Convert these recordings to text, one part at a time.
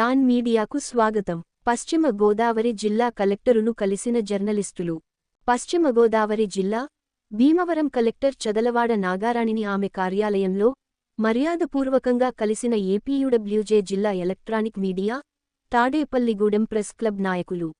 Don మీడియాకు స్వాగతం. పశ్చిమ గోదావరి జిల్లా కలెక్టరును కలిసిన జర్నలిస్టులు. పశ్చిమ గోదావరి జిల్లా భీమవరం కలెక్టర్ చదలవాడ నాగారాణిని ఆమె కార్యాలయంలో మర్యాదపూర్వకంగా కలిసిన ఏపీయుడబ్ల్యూజే జిల్లా electronic media Tadepalligudem press club నాయకులు.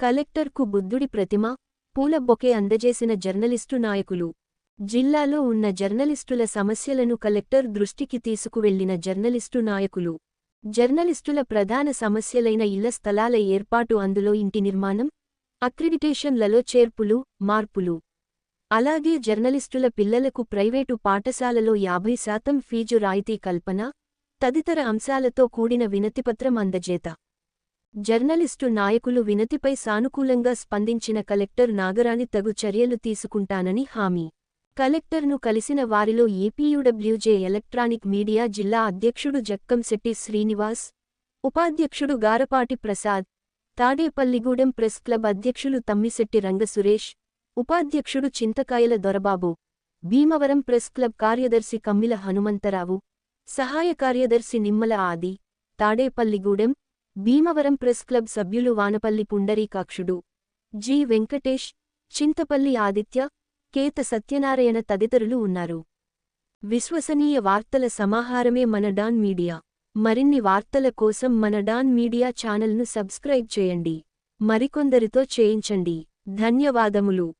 కలెక్టర్కు బుద్ధుడి ప్రతిమ పూల బొకే అందజేసిన జర్నలిస్టు నాయకులు. జిల్లాలో ఉన్న జర్నలిస్టుల సమస్యలను కలెక్టర్ దృష్టికి తీసుకువెళ్ళిన జర్నలిస్టు నాయకులు. జర్నలిస్టుల ప్రధాన సమస్యలైన ఇళ్ళ స్థలాల ఏర్పాటు అందులో ఇంటి నిర్మాణం అక్రిడిటేషన్లలో చేర్పులు మార్పులు. అలాగే జర్నలిస్టుల పిల్లలకు ప్రైవేటు పాఠశాలలో యాభై శాతం ఫీజు రాయితీ కల్పన తదితర అంశాలతో కూడిన వినతిపత్రం అందజేత. జర్నలిస్టు నాయకులు వినతిపై సానుకూలంగా స్పందించిన కలెక్టర్ నాగరాణి తగు చర్యలు తీసుకుంటానని హామీ. కలెక్టర్ను కలిసిన వారిలో ఏపీయూడబ్ల్యూజే ఎలక్ట్రానిక్ మీడియా జిల్లా అధ్యక్షుడు జక్కంశెట్టి శ్రీనివాస్ ఉపాధ్యక్షుడు గారపాటి ప్రసాద్ తాడేపల్లిగూడెం ప్రెస్ క్లబ్ అధ్యక్షులు తమ్మిశెట్టి రంగసురేష్ ఉపాధ్యక్షుడు చింతకాయల దొరబాబు భీమవరం ప్రెస్ క్లబ్ కార్యదర్శి కమ్మిల హనుమంతరావు సహాయ కార్యదర్శి నిమ్మల ఆది తాడేపల్లిగూడెం భీమవరం ప్రెస్ క్లబ్ సభ్యులు వానపల్లి పుండరీకాక్షుడు జి వెంకటేష్ చింతపల్లి ఆదిత్య కేత సత్యనారాయణ తదితరులు ఉన్నారు. విశ్వసనీయ వార్తల సమాహారమే మన డాన్ మీడియా. మరిన్ని వార్తల కోసం మన డాన్ మీడియా ఛానల్ను సబ్స్క్రైబ్ చేయండి. మరికొందరితో చేయించండి. ధన్యవాదములు.